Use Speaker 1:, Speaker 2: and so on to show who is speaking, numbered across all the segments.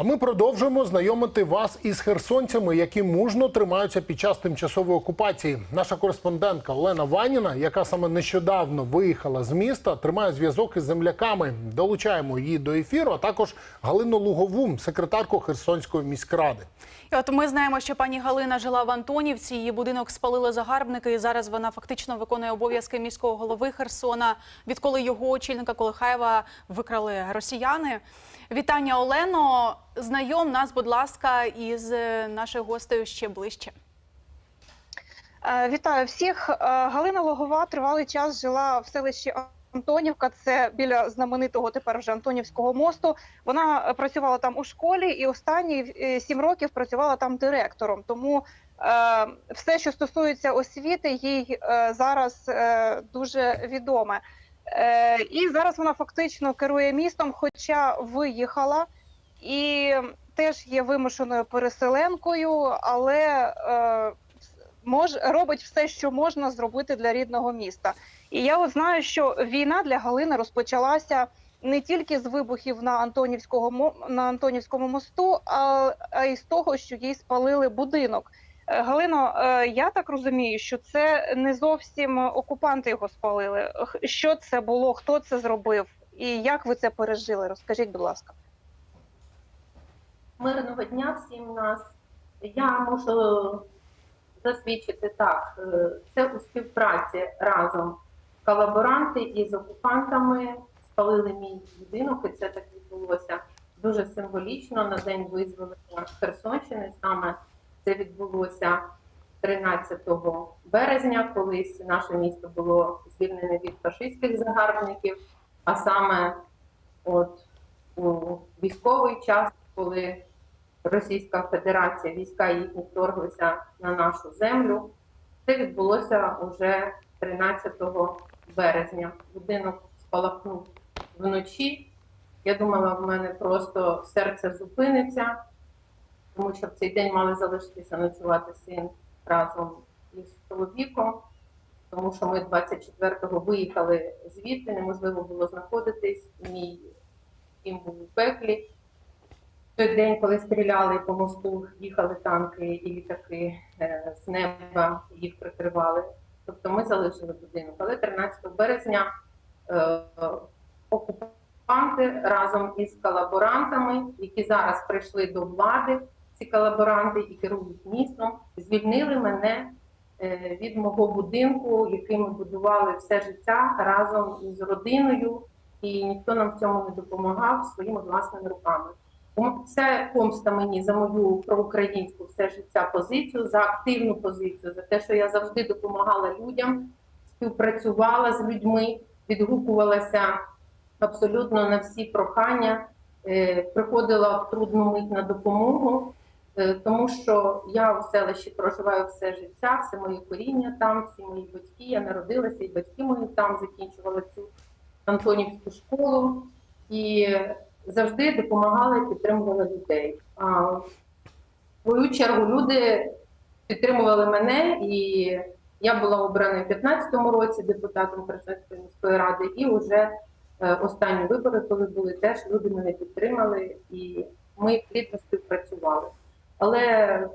Speaker 1: А ми продовжуємо знайомити вас із херсонцями, які мужно тримаються під час тимчасової окупації. Наша кореспондентка Олена Ваніна, яка саме нещодавно виїхала з міста, тримає зв'язок із земляками. Долучаємо її до ефіру, а також Галину Лугову, секретарку Херсонської міськради.
Speaker 2: І от ми знаємо, що пані Галина жила в Антонівці. Її будинок спалили загарбники, і зараз вона фактично виконує обов'язки міського голови Херсона. Відколи його очільника Колихаєва викрали росіяни. Вітання Олено. Знайом нас, будь ласка, із е, нашою гостею ще ближче.
Speaker 3: Е, Вітаю всіх. Е, Галина Логова тривалий час жила в селищі Антонівка. Це біля знаменитого тепер вже Антонівського мосту. Вона е, працювала там у школі і останні е, сім років працювала там директором. Тому е, все, що стосується освіти, їй е, зараз е, дуже відоме. Е, і зараз вона фактично керує містом, хоча виїхала і теж є вимушеною переселенкою, але е, мож робить все, що можна зробити для рідного міста. І я от знаю, що війна для Галини розпочалася не тільки з вибухів на Антонівського на Антонівському мосту, а, а й з того, що їй спалили будинок. Е, Галино, е, я так розумію, що це не зовсім окупанти його спалили. Що це було? Хто це зробив? І як ви це пережили? Розкажіть, будь ласка.
Speaker 4: Мирного дня всім нас. Я можу засвідчити так. е, Це у співпраці разом колаборанти із окупантами спалили мій будинок, і це так відбулося дуже символічно на день визволення Херсонщини. Саме це відбулося 13 березня, колись наше місто було звільнене від фашистських загарбників, а саме от у військовий час, коли Російська Федерація, війська їхні вторглися на нашу землю. Це відбулося уже 13 березня. Будинок спалахнув вночі. Я думала, в мене просто серце зупиниться, тому що в цей день мали залишитися ночувати син разом із чоловіком, тому що ми 24-го виїхали звідти, неможливо було знаходитись. Мій дім був у пеклі той день, коли стріляли по мосту, їхали танки і літаки е, з неба їх прикривали. Тобто ми залишили будинок. Але 13 березня е, окупанти разом із колаборантами, які зараз прийшли до влади, ці колаборанти і керують містом, звільнили мене е, від мого будинку, який ми будували все життя разом із родиною, і ніхто нам в цьому не допомагав своїми власними руками. Тому Це помста мені за мою проукраїнську все життя позицію, за активну позицію, за те, що я завжди допомагала людям, співпрацювала з людьми, відгукувалася абсолютно на всі прохання, е, приходила в трудну мить на допомогу, е, тому що я у селищі проживаю все життя, все моє коріння там, всі мої батьки. Я народилася, і батьки мої там закінчували цю Антонівську школу. І завжди допомагала і підтримувала людей. А в свою чергу люди підтримували мене, і я була обрана в 2015 році депутатом Херсонської міської ради, і вже е, останні вибори, коли були, теж люди мене підтримали, і ми плідно співпрацювали. Але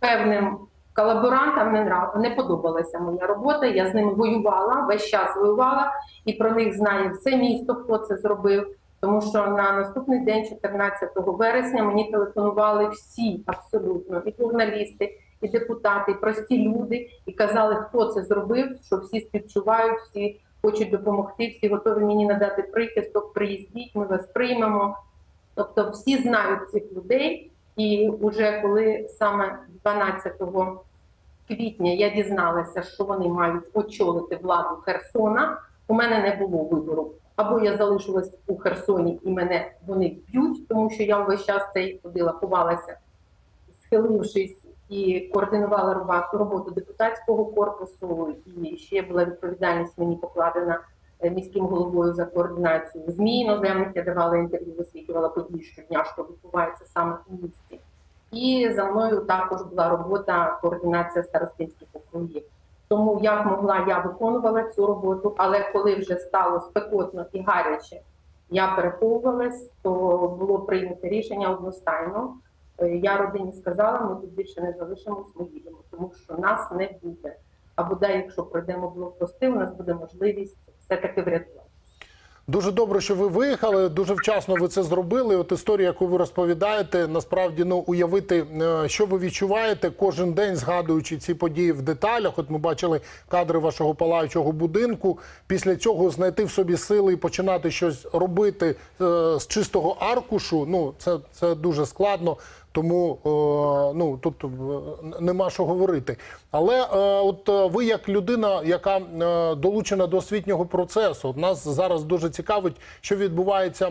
Speaker 4: певним колаборантам не, нрав- не подобалася моя робота. Я з ними воювала, весь час воювала, і про них знає все місто, хто це зробив. Тому що на наступний день, 14 вересня, мені телефонували всі абсолютно і журналісти, і депутати, і прості люди, і казали, хто це зробив, що всі співчувають, всі хочуть допомогти, всі готові мені надати прихисток, приїздіть, ми вас приймемо. Тобто всі знають цих людей, і вже коли саме 12 квітня я дізналася, що вони мають очолити владу Херсона, у мене не було вибору. Або я залишилась у Херсоні і мене вони б'ють, тому що я весь час цей ходила, ховалася, схилившись і координувала роботу депутатського корпусу. І ще була відповідальність мені покладена е, міським головою за координацію ЗМІ іноземних. Я давала інтерв'ю, висвітлювала події щодня, що відбувається саме у місті. І за мною також була робота координація старостинських округів. Тому як могла, я виконувала цю роботу, але коли вже стало спекотно і гаряче, я переховувалась, то було прийнято рішення одностайно. Е, Я родині сказала, ми тут більше не залишимось, ми їдемо, тому що нас не буде. А буде, якщо пройдемо блокпости, у нас буде можливість все-таки врятувати.
Speaker 1: Дуже добре, що ви виїхали. Дуже вчасно ви це зробили. От історія, яку ви розповідаєте, насправді ну уявити, е, що ви відчуваєте кожен день, згадуючи ці події в деталях. От ми бачили кадри вашого палаючого будинку. Після цього знайти в собі сили і починати щось робити е, з чистого аркушу. Ну це, це дуже складно. Тому е, ну тут е, нема що говорити. Але е, от ви, як людина, яка долучена до освітнього процесу, от нас зараз дуже цікавить, що відбувається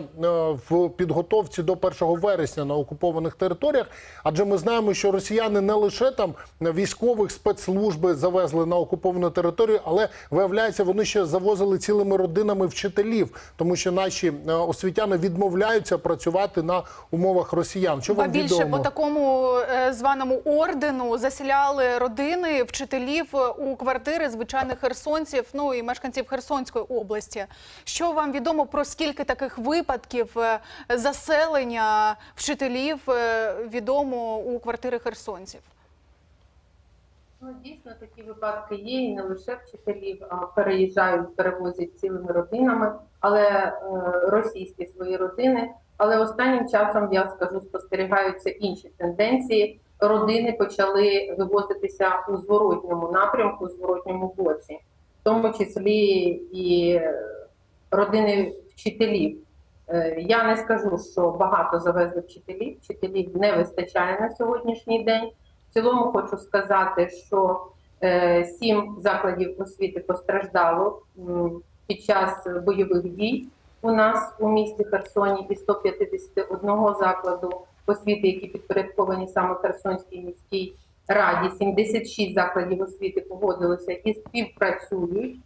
Speaker 1: в підготовці до 1 вересня на окупованих територіях. Адже ми знаємо, що росіяни не лише там військових спецслужби завезли на окуповану територію, але виявляється, вони ще завозили цілими родинами вчителів, тому що наші освітяни відмовляються працювати на умовах росіян. Що вам відомо?
Speaker 2: По такому е, званому ордену заселяли родини вчителів е, у квартири звичайних херсонців, ну і мешканців Херсонської області. Що вам відомо про скільки таких випадків е, заселення вчителів відомо у квартири херсонців?
Speaker 4: Ну, дійсно, такі випадки є, і не лише вчителів а переїжджають, перевозять цілими родинами, але е, російські свої родини. Але останнім часом я скажу, спостерігаються інші тенденції. Родини почали вивозитися у зворотньому напрямку, у зворотньому боці, в тому числі і е, родини вчителів. Е, Я не скажу, що багато завезли вчителів. Вчителів не вистачає на сьогоднішній день. В цілому хочу сказати, що е, сім закладів освіти постраждало під час бойових дій у нас у місті Херсоні і 151 закладу освіти, які підпорядковані саме Херсонській міській раді. 76 закладів освіти погодилися і співпрацюють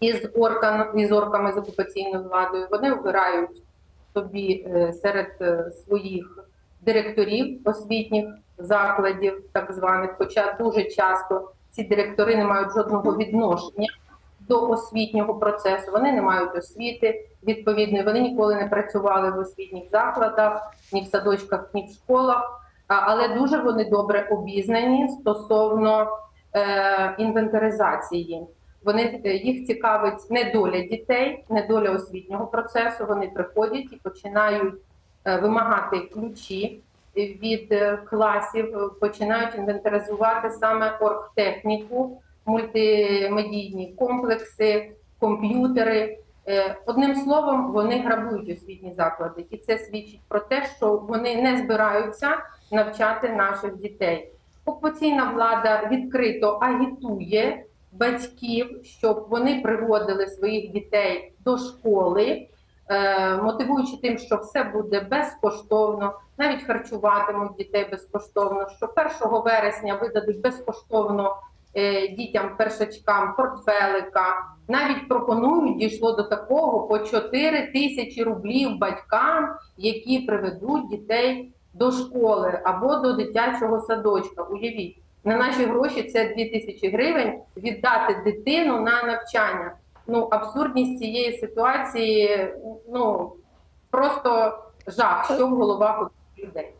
Speaker 4: із оркан із орками з окупаційною владою. Вони обирають собі е, серед е, своїх директорів освітніх закладів, так званих, хоча дуже часто ці директори не мають жодного відношення до освітнього процесу. Вони не мають освіти відповідної, вони ніколи не працювали в освітніх закладах, ні в садочках, ні в школах. Але дуже вони добре обізнані стосовно е, інвентаризації. Вони е, їх цікавить не доля дітей, не доля освітнього процесу. Вони приходять і починають е, вимагати ключі від е, класів, починають інвентаризувати саме оргтехніку, мультимедійні комплекси, комп'ютери. Е, Одним словом, вони грабують освітні заклади, і це свідчить про те, що вони не збираються навчати наших дітей. Окупаційна влада відкрито агітує батьків, щоб вони приводили своїх дітей до школи, е, мотивуючи тим, що все буде безкоштовно, навіть харчуватимуть дітей безкоштовно. Що 1 вересня видадуть безкоштовно дітям першачкам портфелика. Навіть пропонують дійшло до такого по 4 тисячі рублів батькам, які приведуть дітей до школи або до дитячого садочка. Уявіть, на наші гроші це 2 тисячі гривень віддати дитину на навчання. Ну, абсурдність цієї ситуації, ну просто жах, що в головах людей.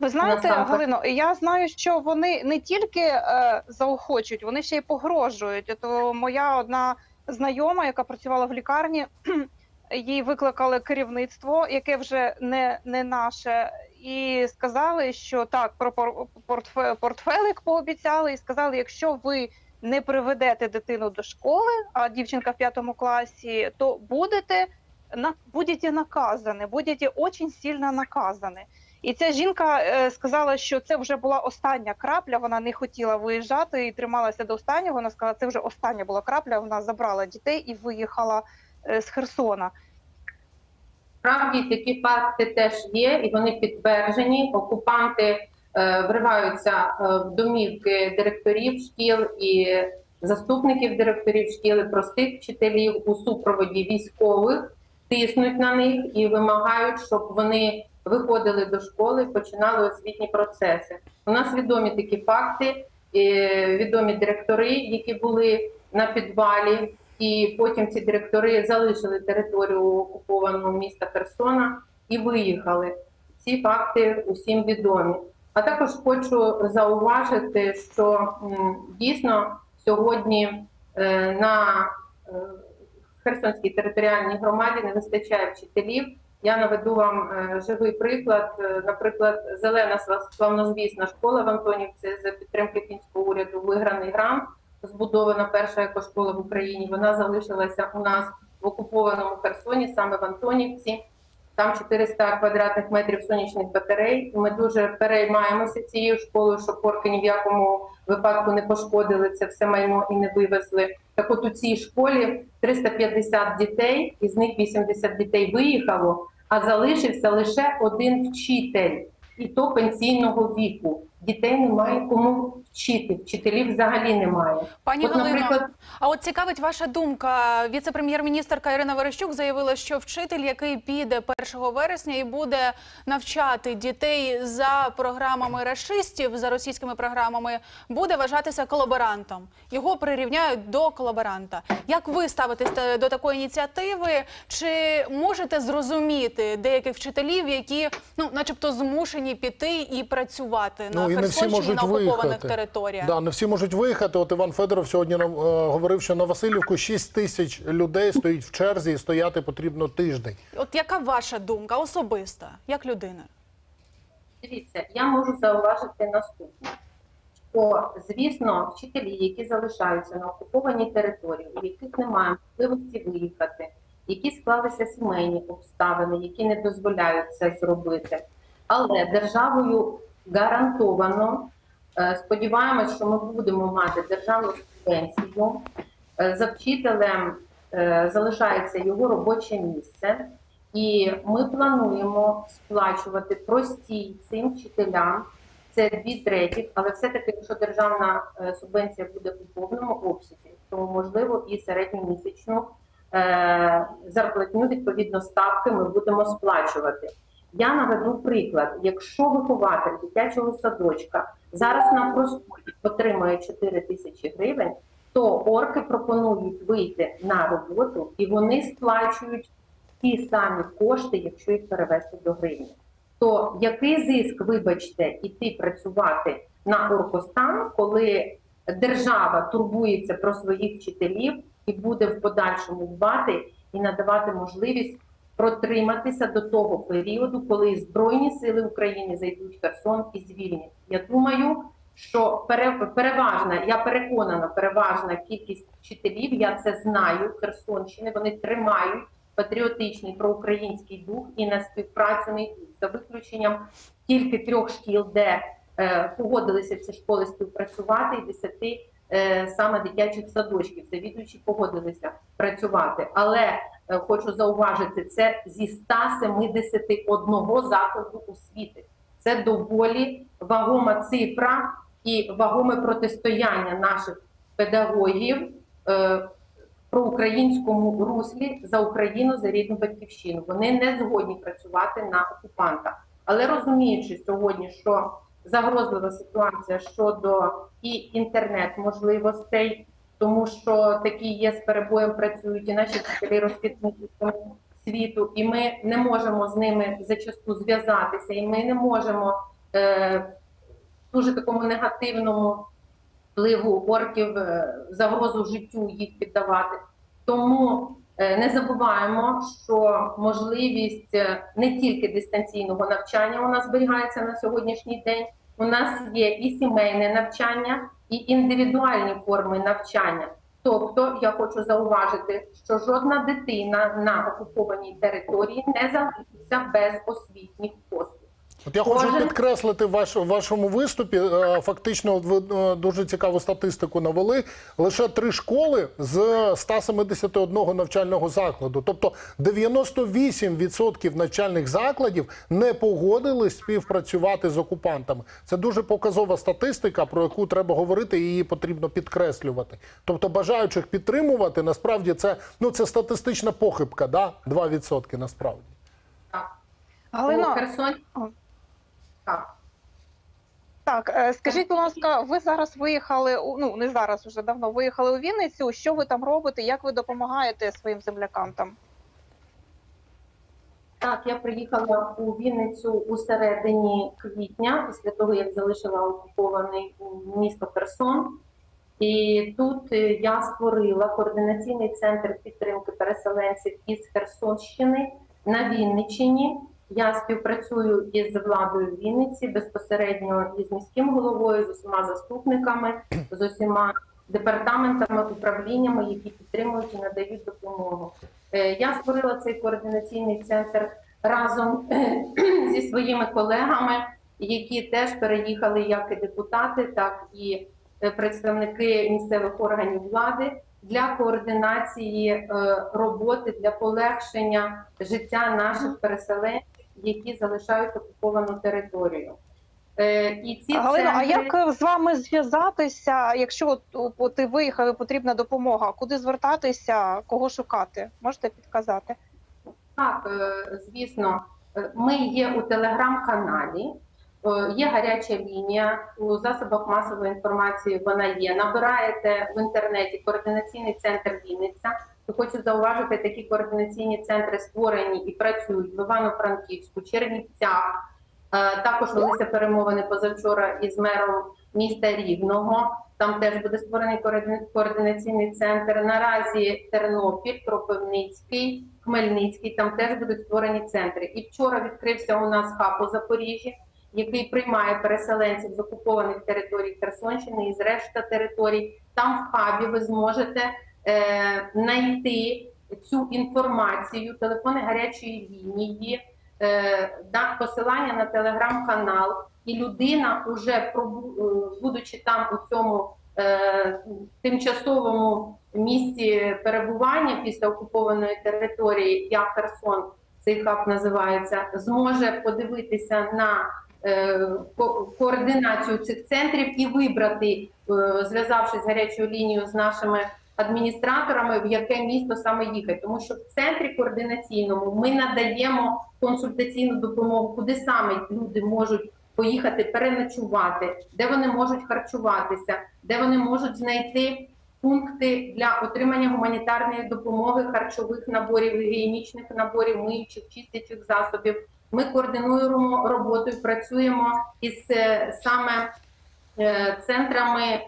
Speaker 3: Ви знаєте, Галино, я знаю, що вони не тільки е, заохочують, вони ще й погрожують. От моя одна знайома, яка працювала в лікарні, їй викликали керівництво, яке вже не, не наше, і сказали, що так, про пор- портфе, портфелик пообіцяли, і сказали, якщо ви не приведете дитину до школи, а дівчинка в п'ятому класі, то будете на будете наказані, будете дуже сильно наказані. І ця жінка е, сказала, що це вже була остання крапля. Вона не хотіла виїжджати і трималася до останнього. Вона сказала, це вже остання була крапля. Вона забрала дітей і виїхала е, з Херсона.
Speaker 4: Справді такі факти теж є, і вони підтверджені. Окупанти е, вриваються е, в домівки директорів шкіл і заступників директорів шкіл, простих вчителів у супроводі військових, тиснуть на них і вимагають, щоб вони виходили до школи починали освітні процеси. У нас відомі такі факти, е, відомі директори, які були на підвалі і потім ці директори залишили територію окупованого міста Херсона і виїхали. Ці факти усім відомі. А також хочу зауважити, що дійсно сьогодні е, на е, Херсонській територіальній громаді не вистачає вчителів. Я наведу вам е, живий приклад. Е, Наприклад, зелена сла- славнозвісна школа в Антонівці за підтримки фінського уряду виграний грант. Збудована перша екошкола в Україні. Вона залишилася у нас в окупованому Херсоні, саме в Антонівці. Там 400 квадратних метрів сонячних батарей. Ми дуже переймаємося цією школою, щоб орки ні в якому випадку не пошкодили це все майно і не вивезли. Так от у цій школі 350 дітей, із них 80 дітей виїхало, а залишився лише один вчитель, і то пенсійного віку. Дітей немає кому вчити, вчителів взагалі немає.
Speaker 2: Пані
Speaker 4: От,
Speaker 2: Галино,
Speaker 4: наприклад,
Speaker 2: а от цікавить ваша думка. Віце-прем'єр-міністрка Ірина Верещук заявила, що вчитель, який піде 1 вересня і буде навчати дітей за програмами рашистів, за російськими програмами, буде вважатися колаборантом. Його прирівняють до колаборанта. Як ви ставитесь до такої ініціативи? Чи можете зрозуміти деяких вчителів, які ну, начебто, змушені піти і працювати на
Speaker 1: Ну, і не всі можуть
Speaker 2: на
Speaker 1: виїхати.
Speaker 2: територіях?
Speaker 1: Да, не всі можуть виїхати. От Іван Федоров сьогодні нам, е, говорив, що на Васильівку 6 тисяч людей стоїть в черзі і стояти потрібно тиждень.
Speaker 2: От яка ваша думка особиста, як людина?
Speaker 4: Дивіться, я можу зауважити наступне. Що, звісно, вчителі, які залишаються на окупованій території, у яких немає можливості виїхати, які склалися сімейні обставини, які не дозволяють це зробити. Але державою гарантовано е, сподіваємось, що ми будемо мати державну субвенцію. Е, За вчителем е, залишається його робоче місце. І ми плануємо сплачувати простій цим вчителям. Це дві треті, але все-таки, якщо державна субвенція буде у повному обсязі, то можливо і середньомісячну зарплатню відповідно ставки ми будемо сплачувати. Я наведу приклад: якщо вихователь дитячого садочка зараз на простої отримує 4 тисячі гривень, то орки пропонують вийти на роботу і вони сплачують ті самі кошти, якщо їх перевести до гривні. То який зиск, вибачте, іти працювати на оркостан, коли держава турбується про своїх вчителів і буде в подальшому дбати і надавати можливість протриматися до того періоду, коли Збройні сили України зайдуть в Херсон і звільнять. Я думаю, що пере- переважна, я переконана, переважна кількість вчителів, я це знаю, Херсонщини, вони тримають патріотичний проукраїнський дух і на співпрацю за виключенням тільки трьох шкіл, де е, погодилися ці школи співпрацювати, і десяти е, саме дитячих садочків. Завідуючі погодилися працювати. Але хочу зауважити, це зі 171 закладу освіти. Це доволі вагома цифра і вагоме протистояння наших педагогів. Е, проукраїнському руслі за Україну за рідну батьківщину. Вони не згодні працювати на окупанта. Але розуміючи сьогодні, що загрозлива ситуація щодо і інтернет-можливостей, тому що такі є з перебоєм працюють і наші вчителі розкидні світу, і ми не можемо з ними зачасту зв'язатися, і ми не можемо е, дуже такому негативному впливу орків, е, загрозу життю їх піддавати. Тому е, не забуваємо, що можливість е, не тільки дистанційного навчання у нас зберігається на сьогоднішній день. У нас є і сімейне навчання, і індивідуальні форми навчання. Тобто, я хочу зауважити, що жодна дитина на окупованій території не залишиться без освітніх послуг.
Speaker 1: От я хочу
Speaker 4: Кожен-
Speaker 1: підкреслити ваш, в вашому виступі. е, Фактично, ви е, дуже цікаву статистику навели. Лише три школи з 171 навчального закладу. Тобто 98% навчальних закладів не погодились співпрацювати з окупантами. Це дуже показова статистика, про яку треба говорити, і її потрібно підкреслювати. Тобто, бажаючих підтримувати, насправді це ну це статистична похибка, да? 2% насправді.
Speaker 4: Так.
Speaker 3: О.
Speaker 4: так.
Speaker 3: Так, е, скажіть, будь ласка, ви зараз виїхали ну не зараз, вже давно виїхали у Вінницю. Що ви там робите? Як ви допомагаєте своїм землякам там?
Speaker 4: Так, я приїхала у Вінницю у середині квітня, після того як залишила окупований місто Херсон. І тут е, я створила координаційний центр підтримки переселенців із Херсонщини на Вінниччині. Я співпрацюю із владою Вінниці безпосередньо із міським головою, з усіма заступниками, з усіма департаментами, управліннями, які підтримують і надають допомогу. Е, Я створила цей координаційний центр разом зі своїми колегами, які теж переїхали як і депутати, так і е, представники місцевих органів влади для координації е, роботи для полегшення життя наших переселенців, які залишають окуповану територію. Е, І ці
Speaker 3: Галина, а як з вами зв'язатися, якщо от, от ти виїхав і потрібна допомога? Куди звертатися, кого шукати? Можете підказати?
Speaker 4: Так, е, звісно, Е, ми є у телеграм-каналі, є гаряча лінія у засобах масової інформації. Вона є. Набираєте в інтернеті координаційний центр Вінниця. То хочу зауважити, такі координаційні центри створені і працюють в Івано-Франківську, Чернівцях. Е, Також велися перемовини позавчора із мером міста Рівного. Там теж буде створений координаційний центр. Наразі Тернопіль, Кропивницький, Хмельницький. Там теж будуть створені центри. І вчора відкрився у нас хаб у Запоріжжі, який приймає переселенців з окупованих територій Херсонщини і з решта територій. Там в хабі ви зможете е, знайти цю інформацію, телефони гарячої лінії, е, посилання на телеграм-канал, і людина, пробу- е, будучи там у цьому е, тимчасовому місці перебування після окупованої території, як Херсон, цей хаб називається, зможе подивитися на е, координацію цих центрів і вибрати, е, зв'язавшись гарячою лінією з нашими адміністраторами, в яке місто саме їхати, тому що в центрі координаційному ми надаємо консультаційну допомогу, куди саме люди можуть поїхати переночувати, де вони можуть харчуватися, де вони можуть знайти пункти для отримання гуманітарної допомоги, харчових наборів, гігієнічних наборів, миючих, чистячих засобів. Ми координуємо роботу і працюємо із е, саме е, центрами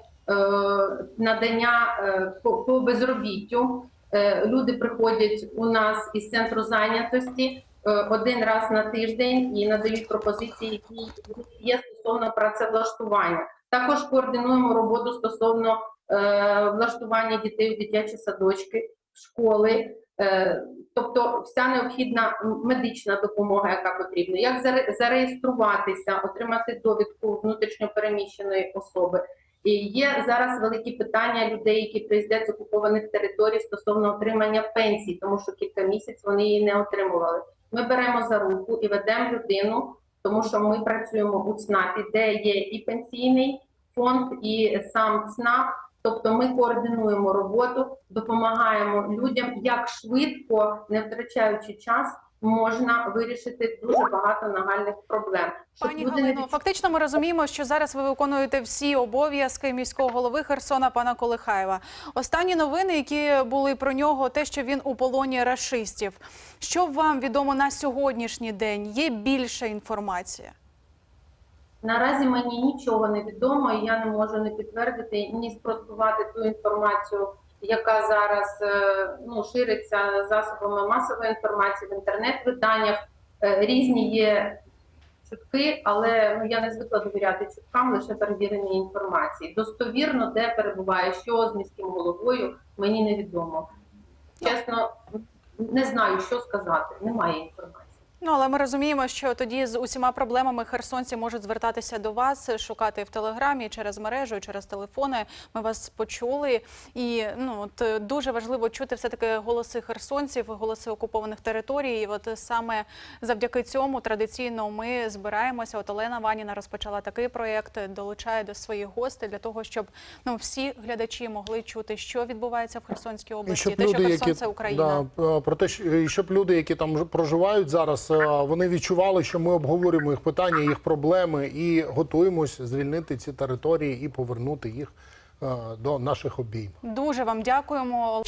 Speaker 4: надання е, по, безробіттю. Е, Люди приходять у нас із центру зайнятості е, один раз на тиждень і надають пропозиції, які є стосовно працевлаштування. Також координуємо роботу стосовно е, влаштування дітей у дитячі садочки, школи. Е, Тобто вся необхідна медична допомога, яка потрібна, як зареєструватися, отримати довідку внутрішньопереміщеної особи. Є зараз великі питання людей, які приїздять з окупованих територій стосовно отримання пенсій, тому що кілька місяців вони її не отримували. Ми беремо за руку і ведемо людину, тому що ми працюємо у ЦНАПі, де є і пенсійний фонд, і сам ЦНАП. Тобто ми координуємо роботу, допомагаємо людям, як швидко, не втрачаючи час, можна вирішити дуже багато нагальних проблем.
Speaker 2: Пані
Speaker 4: люди не
Speaker 2: Галино, фактично ми розуміємо, що зараз ви виконуєте всі обов'язки міського голови Херсона пана Колихаєва. Останні новини, які були про нього, те, що він у полоні рашистів. Що вам відомо на сьогоднішній день? Є більша інформація?
Speaker 4: Наразі мені нічого не відомо, і я не можу не підтвердити ні спростувати ту інформацію, яка зараз е, ну, шириться засобами масової інформації в інтернет-виданнях. Е, Різні є чутки, але ну, я не звикла довіряти чуткам лише перевіреній інформації. Достовірно, де перебуває що з міським головою, мені невідомо. Чесно, не знаю, що сказати. Немає інформації.
Speaker 2: Ну але ми розуміємо, що тоді з усіма проблемами херсонці можуть звертатися до вас, шукати в телеграмі через мережу, через телефони. Ми вас почули, і ну от е, дуже важливо чути все таки голоси херсонців, голоси окупованих територій. І от саме завдяки цьому традиційно ми збираємося. От Олена Ваніна розпочала такий проєкт, долучає до своїх гостей для того, щоб ну всі глядачі могли чути, що відбувається в Херсонській
Speaker 1: І
Speaker 2: області,
Speaker 1: щоб
Speaker 2: те, що
Speaker 1: люди,
Speaker 2: Херсон
Speaker 1: які
Speaker 2: це Україна.
Speaker 1: да, про те, що- і щоб люди, які там проживають зараз, вони відчували, що ми обговорюємо їх питання, їх проблеми і готуємось звільнити ці території і повернути їх до наших обійм.
Speaker 2: Дуже вам дякуємо.